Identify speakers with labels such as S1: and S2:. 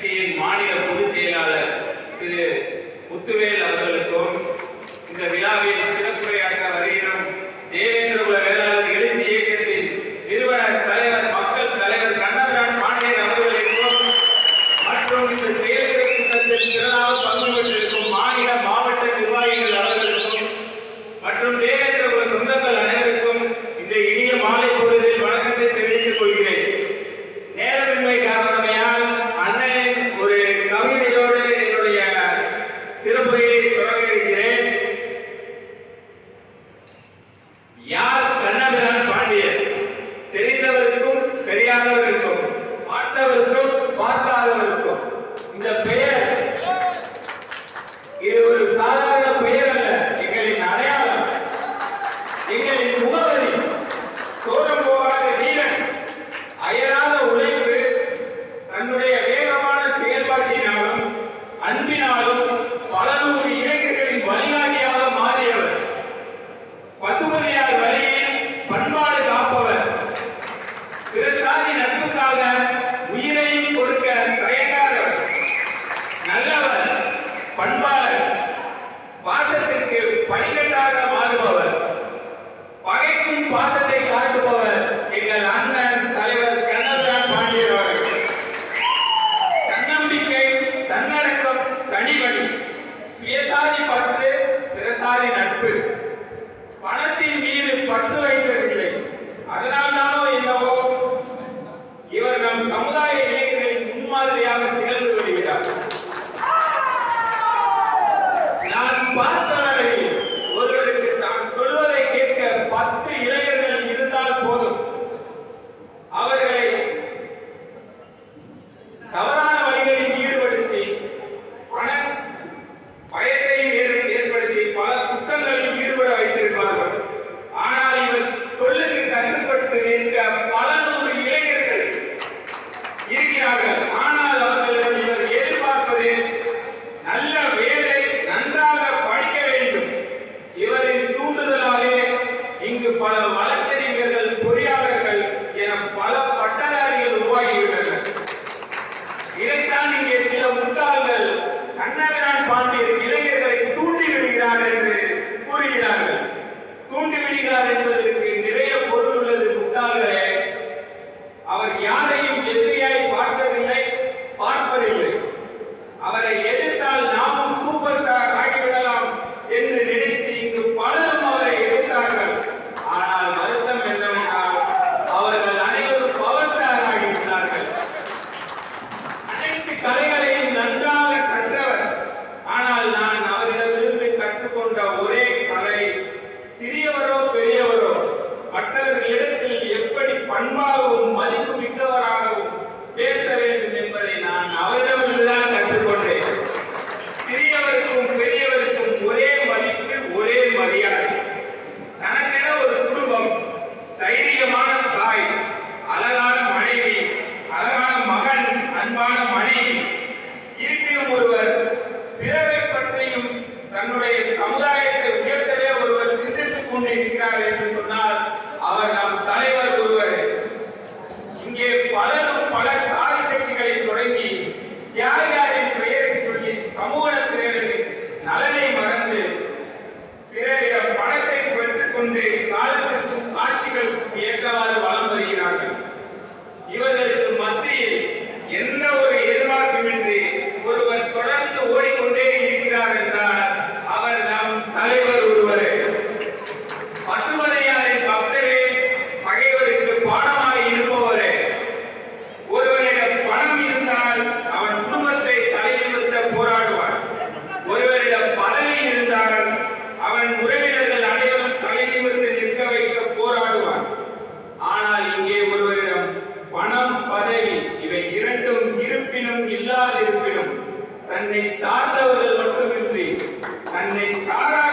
S1: கட்சியின் மாநில பொதுச் செயலாளர் திரு முத்துவேல் அவர்களுக்கும் இந்த விழாவில் சிறப்புரையாற்ற கனிவடி சுயசாரி பற்று திறசாரி நட்பு. இங்கு பல வழக்கறிஞர்கள் பொறியாளர்கள் என பல பட்டதாரிகள் உருவாகியுள்ளனர். இதைத்தான் இங்கே சில முட்டாள்கள் கண்ணவிரான் பாண்டியர் இளைஞர்களை தூண்டிவிடுகிறார் என்று கூறுகிறார்கள். தூண்டிவிடுகிறார் என்பதற்கு நிறைய பொருள் உள்ளது முட்டாள்களே. அவர் யாரை அன்பான மனைவி இருப்பினும் ஒருவர் பிறரை பற்றியும் தன்னுடைய சமுதாயத்தை உயர்த்தவே ஒருவர் சிந்தித்துக் கொண்டிருக்கிறார் என்று சொன்னால் அவர் நம் தலைவர் ஒருவர். இங்கே பலரும் பல Alright.